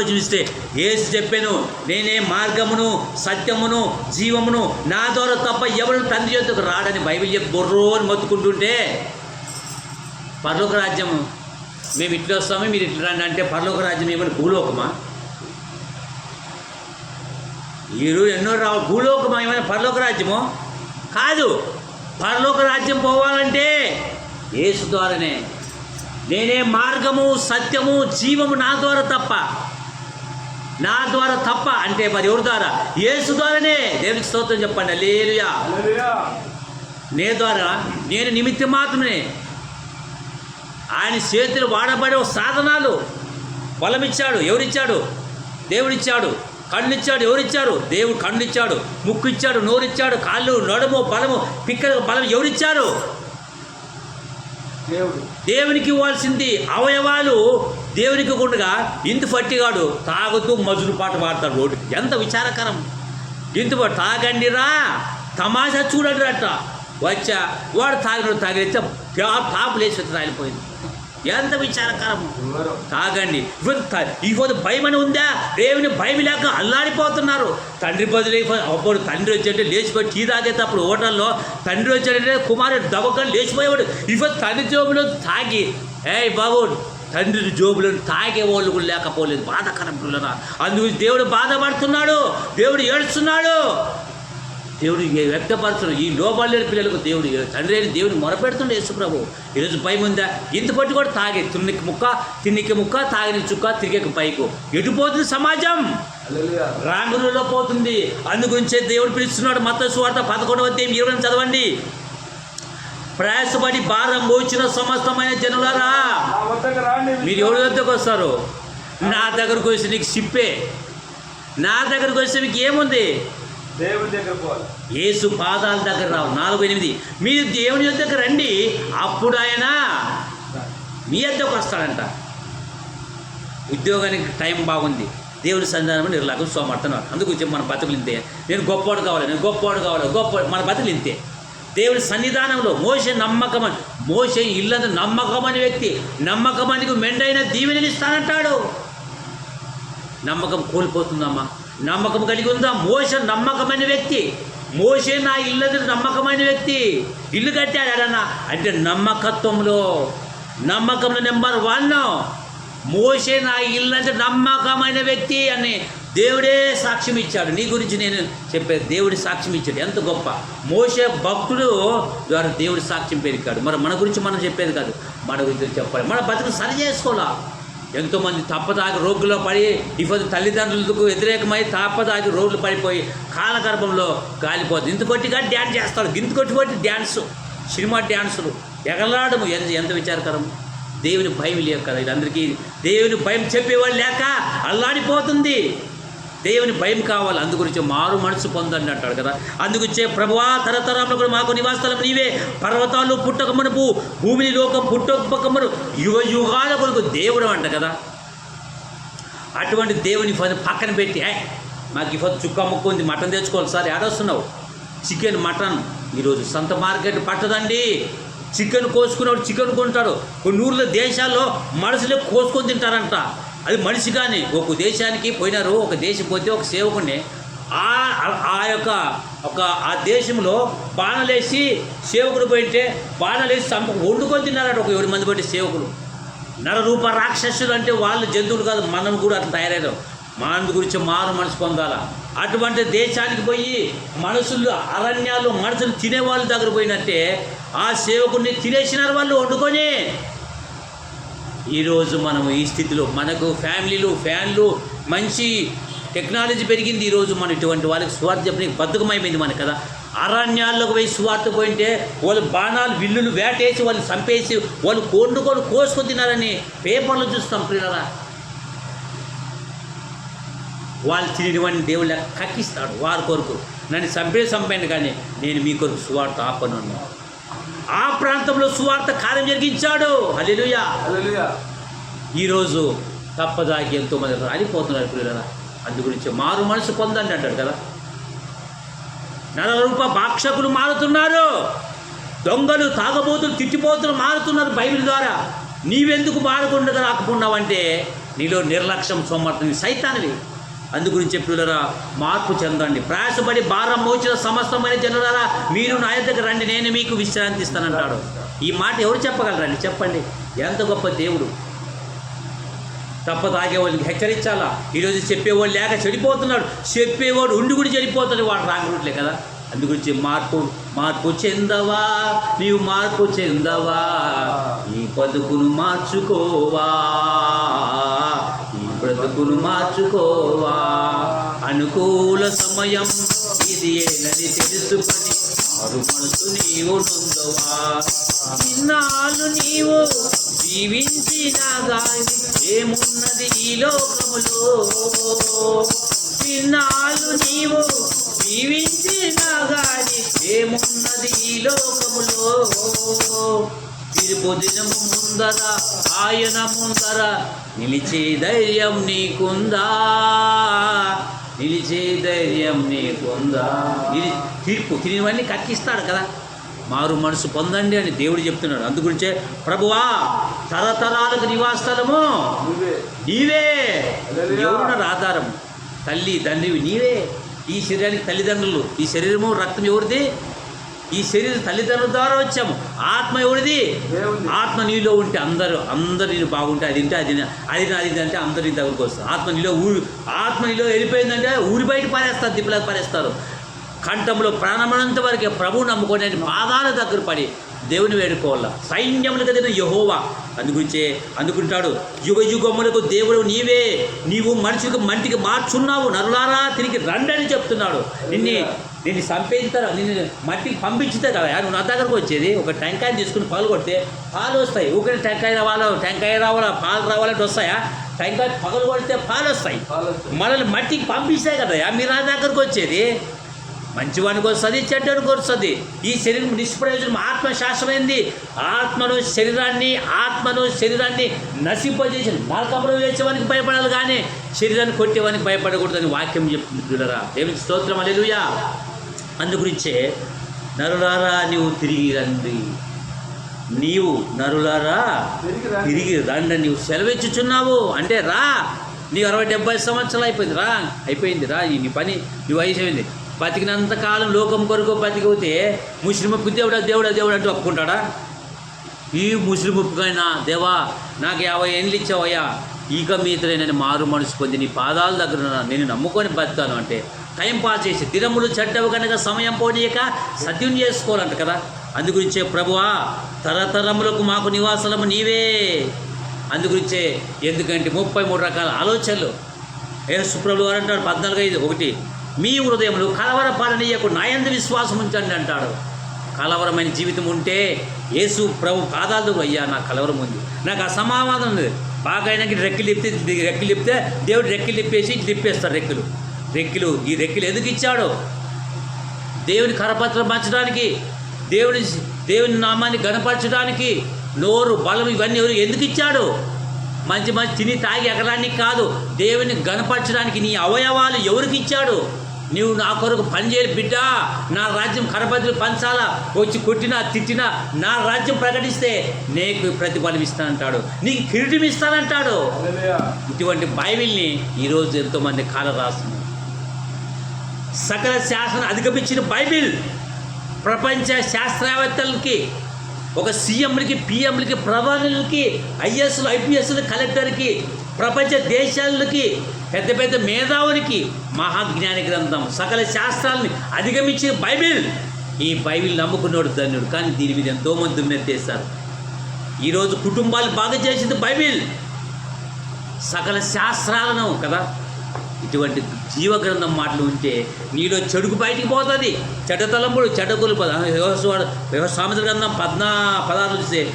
ఆలోచిస్తే ఏసు చెప్పాను నేనే మార్గమును సత్యమును జీవమును నా ద్వారా తప్ప ఎవరు తండ్రి యొక్కకు రాడని బైబిల్ చెప్పి బొర్రో అని మొత్తుకుంటుంటే పర్లోక రాజ్యము మేము ఇట్లా వస్తాము మీరు ఇట్లా రండి అంటే పర్లోక రాజ్యం ఏమని భూలోకమా? ఈరోజు ఎన్నో రావు భూలోకమా ఏమైనా పరలోక రాజ్యము? కాదు పరలోక రాజ్యం పోవాలంటే యేసు ద్వారానే. నేనే మార్గము సత్యము జీవము నా ద్వారా తప్ప నా ద్వారా తప్ప అంటే మరి ఎవరి ద్వారా? యేసు ద్వారానే. దేవునికి స్తోత్రం చెప్పండి. హల్లెలూయా. నే ద్వారా. నేను నిమిత్తం మాత్రమే. ఆయన చేతులు వాడబడే సాధనాలు బలమిచ్చాడు. ఎవరిచ్చాడు? దేవుడిచ్చాడు. కన్నునిచ్చాడు. ఎవరిచ్చారు దేవుడు కన్నునిచ్చాడు. ముక్కు ఇచ్చాడు నోరిచ్చాడు. కాళ్ళు నడుము బలము పిక్క బలం ఎవరిచ్చారు? దేవుడు. దేవునికి ఇవ్వాల్సింది అవయవాలు దేవునికి గుండగా ఇంత పట్టిగాడు తాగుతూ మజులు పాట పాడతాడు రోడ్డు. ఎంత విచారకరం. ఇంత పాటు తాగండిరా తమాషా చూడండి అట్ట వచ్చా వాడు తాగినాడు తాగితే టాప్ లేచి రాలిపోయింది. ఎంత విచారకరం. తాగండి. ఇప్పుడు భయం అని ఉందా? దేవుని భయం లేక అల్లాడిపోతున్నారు. తండ్రి బదులు అప్పుడు తండ్రి వచ్చాడంటే లేచిపోయి టీ తాగేటప్పుడు హోటల్లో తండ్రి వచ్చాడంటే కుమారుడు దవకలు లేచిపోయేవాడు. ఇప్పుడు తండ్రి జోబులో తాగి. ఏయ్ బాబు తండ్రి జోబులో తాగే వాళ్ళు కూడా లేకపోలేదు. బాధకరం పిల్లరా. అందుకు దేవుడు బాధపడుతున్నాడు. దేవుడు ఏడుస్తున్నాడు. దేవుడు ఏ వ్యక్తపరచడం ఈ లోపాలేని పిల్లలకు దేవుడు తండ్రి అయిన దేవుని మొరపెడుతుండే యేసుప్రభు. ఈరోజు భయం ఉందా? ఇంత పట్టు కూడా తాగే. తిన్నికి ముక్క తిన్నికి ముక్క తాగిన చుక్క తిరిగే పైకు. ఎటుపోతుంది సమాజం? రాంగులలో పోతుంది. అందుగురించే దేవుడు పిలుస్తున్నాడు. మత సువార్త పదకొండవ ఇరవై చదవండి. ప్రయాసపడి భారం మోచిన సమస్తమైన జనులరా మీరు ఎవరి వద్దకు వస్తారు? నా దగ్గరకు వస్తే నీకు సిప్పే నా దగ్గరకు వస్తే మీకు ఏముంది? దేవుని దగ్గర యేసు పాదాల దగ్గర రావు. నాలుగు ఎనిమిది. మీరు దేవుని దగ్గర రండి. అప్పుడు ఆయన మీ యొద్దకు వస్తాడంట. ఉద్యోగానికి టైం బాగుంది. దేవుని సంధానం నిర్లాగం సోమర్థనం అందుకు మన బతుకులు ఇంతే. నేను గొప్పవాడు కావాలి నేను గొప్పవాడు కావాలి గొప్ప మన బతుకులు ఇంతే. దేవుని సన్నిధానంలో మోసే నమ్మకమని మోసే ఇల్లందు నమ్మకమని వ్యక్తి నమ్మకమనికి మెండైన దీవెనిస్తానంటాడు నమ్మకం కోల్పోతుందమ్మా. నమ్మకం కలిగి ఉందా? మోస నమ్మకమైన వ్యక్తి. మోసే నా ఇల్లది నమ్మకమైన వ్యక్తి. ఇల్లు కట్టాడు ఎడన్నా అంటే నమ్మకత్వంలో నమ్మకంలో నెంబర్ వన్. మోసే నా ఇల్లు నమ్మకమైన వ్యక్తి అని దేవుడే సాక్ష్యం ఇచ్చాడు. నీ గురించి నేను చెప్పేది దేవుడి సాక్ష్యం ఇచ్చాడు. ఎంత గొప్ప. మోసే భక్తుడు ద్వారా దేవుడి సాక్ష్యం పెరిగాడు మరి మన గురించి మనం చెప్పేది కాదు. మన గురించి చెప్పాలి. మన బతుకు సరి చేసుకోవాలా? ఎంతోమంది తప్పదాగి రోగుల్లో పడి ఇప్పుడు తల్లిదండ్రులకు వ్యతిరేకమై తప్పదాగి రోడ్లు పడిపోయి కాలగర్భంలో కాలిపోతుంది ఇంత కొట్టిగా డ్యాన్స్ చేస్తాడు గింత కొట్టి కొట్టి డ్యాన్స్. సినిమా డ్యాన్సులు. ఎగలాడము. ఎంత ఎంత విచారకరం. దేవుని భయం లేక కదా వీళ్ళందరికీ దేవుని భయం చెప్పేవాళ్ళు లేక అల్లాడిపోతుంది. దేవుని భయం కావాలి. అందుగురించి మారు మనసు పొందండి అంటాడు కదా. అందుకొచ్చే ప్రభువా తరతరంలో కూడా మాకు నివాసస్థలం నీవే. పర్వతాలు పుట్టక మనపు భూమిని లోకం పుట్టకమును యుగ యుగాల కొరకు దేవుడు అంట కదా. అటువంటి దేవుని పక్కన పెట్టి మాకు ఇప్పుడు చుక్క ముక్క ఉంది మటన్ తెచ్చుకోవాలి సార్ ఏడొస్తున్నావు చికెన్ మటన్. ఈరోజు సంత మార్కెట్ పట్టదండి. చికెన్ కోసుకునేవాడు చికెన్ కొంటాడు. కొన్ని ఊర్ల దేశాల్లో మనుషులే కోసుకొని తింటారంట. అది మనిషి కానీ ఒక దేశానికి పోయినారు ఒక దేశం పోతే ఒక సేవకుడిని ఆ ఆ- యొక్క ఒక ఆ దేశంలో బాణలేసి సేవకుడు పోయింటే బాణలేసి చంప వండుకొని తిన్నారట ఒక ఏడు మంది బట్టి సేవకులు. నరరూప రాక్షసులు అంటే వాళ్ళు జంతువులు కాదు మనం కూడా అట్లా తయారయ్యారు మన గురించి మారు మనసు పొందాల. అటువంటి దేశానికి పోయి మనుషులు అరణ్యాలు మనుషులు తినేవాళ్ళ దగ్గర పోయినట్టే ఆ సేవకుడిని తినేసినారు వాళ్ళు వండుకొని. ఈరోజు మనం ఈ స్థితిలో మనకు ఫ్యామిలీలు ఫ్యాన్లు మంచి టెక్నాలజీ పెరిగింది ఈరోజు మనం ఇటువంటి వాళ్ళకి స్వార్థ చెప్పడానికి బద్ధకమైపోయింది మనకు కదా. అరణ్యాల్లోకి పోయి సువార్త పోయింటే వాళ్ళు బాణాలు విల్లులు వేటేసి వాళ్ళు చంపేసి వాళ్ళు కొండుకొని కోసుకొని తినాలని పేపర్లు చూస్తాం పిల్లరా. వాళ్ళు తినేటువంటి దేవుళ్ళ కక్కిస్తాడు వారి కొరకు. నన్ను చంపే చంపాను కానీ నేను మీ కొరకు సువార్త ఆపను అన్నాడు. ఆ ప్రాంతంలో సువార్త కార్యం జరిగించాడు. హల్లెలూయా. ఈరోజు తప్పదాగి ఎంతోమంది రాలిపోతున్నారు పిల్లల అందు గురించి మారు మనసు పొందండి అంటాడు కదా. నరరూప భాక్షకులు మారుతున్నారు. దొంగలు తాగబోతులు తిట్టిపోతులు మారుతున్నారు బైబిల్ ద్వారా. నీవెందుకు మారకుండా రాకపోతున్నావంటే నీలో నిర్లక్ష్యం సోమర్థం సైతానివి. అందు గురించి మార్పు చెందండి. ప్రయాసపడి భారం మోచిన సమస్తమైన జనులరా మీరు నా దగ్గర రండి నేను మీకు విశ్రాంతి ఇస్తానంటాడు. ఈ మాట ఎవరు చెప్పగలరండి? చెప్పండి. ఎంత గొప్ప దేవుడు. తప్ప తాగేవాళ్ళకి హెచ్చరించాలా? ఈరోజు చెప్పేవాళ్ళు లేక చెడిపోతున్నాడు. చెప్పేవాడు ఉండి కూడా చెడిపోతాడు. వాడు రాంగుట్లే కదా. అందుగురించి మార్పు మార్పు చెందవా? నీవు మార్పు చెందవా? ఈ బతుకును మార్చుకోవా? బ్రతుకును మార్చుకోవా? అనుకూల సమయం ఇది ఏనని తెలుసుకొని మారు మనసు నీవు నొందవా? చిన్నాళ్ళు నీవు జీవించిన గాని ఏమున్నది ఈ లోకములో? చిన్నాళ్ళు నీవు జీవించిన గాని ఏమున్నది ఈ లోకములో? తిరుపు దినము ముందర ఆయన ముందర నిలిచే ధైర్యం నీకుందా? నిలిచే ధైర్యం నీకుందా? ఇది తీర్పు తిరిగివన్నీ కక్కిస్తాడు కదా. మారు మనసు పొందండి అని దేవుడు చెప్తున్నాడు. అందుగురించే ప్రభువా తరతరాలకు నువ్వే నీవే. ఎవరున్నారు ఆధారం తల్లి తండ్రివి నీవే. ఈ శరీరానికి తల్లిదండ్రులు. ఈ శరీరము రక్తం ఎవరిది? ఈ శరీరం తల్లిదండ్రుల ద్వారా వచ్చాము. ఆత్మ ఎవరిది. ఆత్మ నీలో ఉంటే అందరూ అందరు నేను బాగుంటే అది తింటే అది అది తిన అంటే అందరు నీ దగ్గరకు వస్తారు. ఆత్మ నీలో ఊరి ఆత్మ నీలో వెళ్ళిపోయిందంటే ఊరి బయట పారేస్తారు దిప్పులకు పారేస్తారు. కంఠంలో ప్రాణమనంత వరకే ప్రభువు నమ్ముకొని పాదాల దగ్గర పడి దేవుని వేడుకోవాల? సైన్యములు కదిన యహోవా అందుగురించే అందుకుంటాడు. యుగ యుగములకు దేవుడు నీవే నీవు మనిషికి మంటికి మార్చున్నావు నరులారా తిరిగి రండి అని చెప్తున్నాడు. నిన్ను నిన్ను చంపేస్తారు నిన్ను మట్టికి పంపించితే కదా నువ్వు నా దగ్గరకు వచ్చేది? ఒక టెంకాయ తీసుకుని పాలు కొడితే పాలు వస్తాయి. ఊరికి టెంకాయ రావాలా టెంకాయ రావాలా? పాలు రావాలంటే వస్తాయా? టెంకాయ పగలు కొడితే పాలు వస్తాయి. మనల్ని మట్టికి పంపిస్తాయి కదా మీరు నా దగ్గరకు వచ్చేది? మంచివానికి వస్తుంది చెడ్డనికి వస్తుంది. ఈ శరీరం నిష్ప్రయోజనం ఆత్మశాస్త్రమైంది ఆత్మను శరీరాన్ని ఆత్మను శరీరాన్ని నశింపజేసి నరకంలో వేసేవానికి భయపడాలి కానీ శరీరాన్ని కొట్టేవానికి భయపడకూడదని వాక్యం చెప్తుంది. పిల్లరా దేవునికి స్తోత్రం. అలెలుయా అందుగురించే నరులారా నీవు తిరిగి రండి. నీవు నరులారా తిరిగి రండి. నీవు సెలవిచ్చుచున్నావు. అంటే రా. నీ అరవై డెబ్బై సంవత్సరాలు అయిపోయింది. రా. అయిపోయింది. రా. ఈ నీ పని నీ వయసు అయింది బతికినంత కాలం లోకం కొరకు బతికితే ముస్లింకు దేవుడా దేవుడా దేవుడు అంటూ ఒప్పుకుంటాడా? ఈ ముస్లిం దేవా నాకు యాభై ఏళ్ళు ఇచ్చావయ్యా. ఇక మీతలే నేను మారు మనసు పొంది నీ పాదాల దగ్గర నేను నమ్ముకొని బతాను అంటే టైం పాస్ చేసి దినములు చెడ్డవు కనుక సమయం పోనీయక సత్యం చేసుకోవాలంట కదా. అందుగురించే ప్రభువా తరతరములకు మాకు నివాసము నీవే. అందుగురించే ఎందుకంటే ముప్పై మూడు రకాల ఆలోచనలు ఏ సుప్రభు గారు అంటాడు పద్నాలుగు ఐదు ఒకటి మీ హృదయములు కలవరపడనీయకు నాయంత విశ్వాసం ఉంచండి అంటాడు. కలవరమైన జీవితం ఉంటే యేసు ప్రభు పాదాలు అయ్యా నాకు కలవరం ఉంది నాకు అసమాధానం ఉంది బాగా అయినాక రెక్కలు లిప్తే రెక్కలు లిప్తే దేవుడు రెక్కలు లిప్పేసి లిప్పేస్తాడు రెక్కలు. రెక్కలు ఈ రెక్కలు ఎందుకు ఇచ్చాడు? దేవుని కరపత్రం పంచడానికి దేవుని దేవుని నామాన్ని గణపరచడానికి నోరు బలం ఇవన్నీ ఎవరు ఎందుకు ఇచ్చాడు? మంచి మంచి తిని తాగి ఎగరానికి కాదు దేవుని గణపరచడానికి నీ అవయవాలు ఎవరికి ఇచ్చాడు? నీవు నా కొరకు పనిచేయాలి బిడ్డ. నా రాజ్యం కరపత్రం పంచాలా వచ్చి కొట్టినా తిట్టినా నా రాజ్యం ప్రకటిస్తే నీకు ప్రతిఫలం ఇస్తానంటాడు. నీకు కిరీటం ఇస్తానంటాడు. ఇటువంటి బైబిల్ని ఈరోజు ఎంతోమంది కాల రాస్తున్నారు. సకల శాస్త్రం అధిగమించిన బైబిల్ ప్రపంచ శాస్త్రవేత్తలకి ఒక సీఎంలకి పిఎంలకి ప్రధానులకి ఐఎస్లు ఐపీఎస్లు కలెక్టర్కి ప్రపంచ దేశాలకి పెద్ద పెద్ద మేధావునికి మహాజ్ఞాని గ్రంథం సకల శాస్త్రాలని అధిగమించిన బైబిల్. ఈ బైబిల్ నమ్ముకున్నాడు ధన్యుడు. కానీ దీని మీద ఎంతోమంది దుమ్మెత్తేస్తారు ఈరోజు కుటుంబాలు బాగా చేసింది బైబిల్. సకల శాస్త్రాలను కదా? ఇటువంటి జీవ గ్రంథం మాటలు ఉంటే నీలో చెడుకు బయటికి పోతుంది. చెడ్డ తలంపుడు చెడ్డ కొలుపు. సామెత గ్రంథం పద్నా పదాలు చూస్తే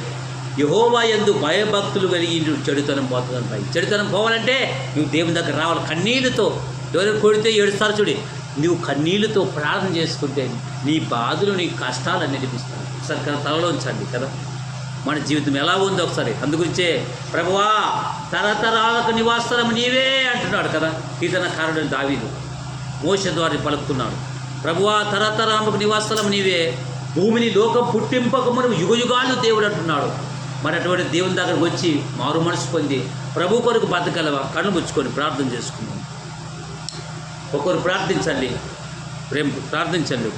యహోవా ఎందు భయభక్తులు కలిగి చెడుతనం పోతుందని పై చెడుతనం పోవాలంటే నువ్వు దేవుని దగ్గర రావాలి. కన్నీళ్ళతో ఎవరైనా కొడితే ఏడుస్తారు చూడి. నువ్వు కన్నీళ్ళతో ప్రార్థన చేసుకుంటే నీ బాధలు నీ కష్టాలు నిలిపిస్తాను ఒకసారి కదా తలలో ఉంచండి కదా. మన జీవితం ఎలా ఉందో ఒకసారి. అందుగురించే ప్రభువా తరతరాలకు నివాసనం నీవే అంటున్నాడు కదా. కీర్తనకారుడు దావీదు. మోస ద్వారా పలుకుతున్నాడు. ప్రభువా తరతరాముకు నివాసనం నీవే. భూమిని లోకం పుట్టింపక మనం యుగయుగాలు దేవుడు అంటున్నాడు. మరి అటువంటి దేవుని దగ్గరకు వచ్చి మారు మనసు పొంది ప్రభు కొరకు బతకలవా? కళ్ళు ముచ్చుకొని ప్రార్థన చేసుకుందాం. ఒకరు ప్రార్థించండి. ప్రేమ ప్రార్థించండి.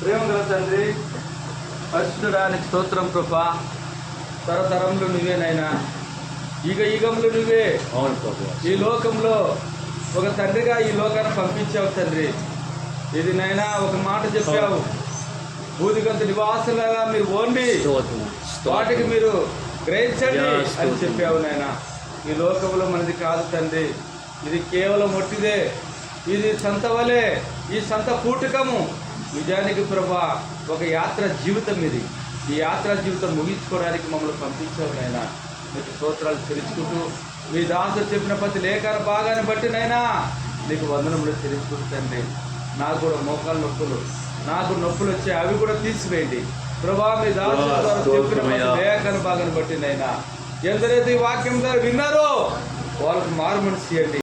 ప్రేమ గల తండ్రి పరిశుద్ధడానికి స్తోత్రం కృప. తరతరంలో నువ్వేనైనా. ఈగ ఈగంలో నువ్వే. అవును ప్రభు. ఈ లోకంలో ఒక తండ్రిగా ఈ లోకాన్ని పంపించావు తండ్రి. ఇది నైనా ఒక మాట చెప్పావు. భూదిగంత నివాసులుగా మీరు ఓన్లీ వాటికి మీరు గ్రహించండి అని. చెప్పావు నాయన. ఈ లోకంలో మనది కాదు తండ్రి. ఇది కేవలం ఒట్టిదే. ఇది సంత వలె ఈ సంత పూటకము నిజానికి ప్రభా ఒక యాత్ర జీవితం ఇది. ఈ యాత్ర జీవితం ముగించుకోవడానికి మమ్మల్ని పంపించావు నాయన. మీకు స్తోత్రాలు తెలుసుకుంటూ మీ దాసులు చెప్పిన ప్రతి లేఖన భాగాన్ని బట్టి నైనా నీకు వందనములు తెలుసుకుంటూ తండ్రి. నాకు కూడా మోకాలు నొప్పులు. నాకు నొప్పులు వచ్చాయి అవి కూడా తీసివేయండి. ప్రభా మీ ద్వారా చెప్పిన బట్టి నైనా ఎందరైతే ఈ వాక్యం ద్వారా విన్నారో వాళ్ళకి మారు మనసు చేయండి.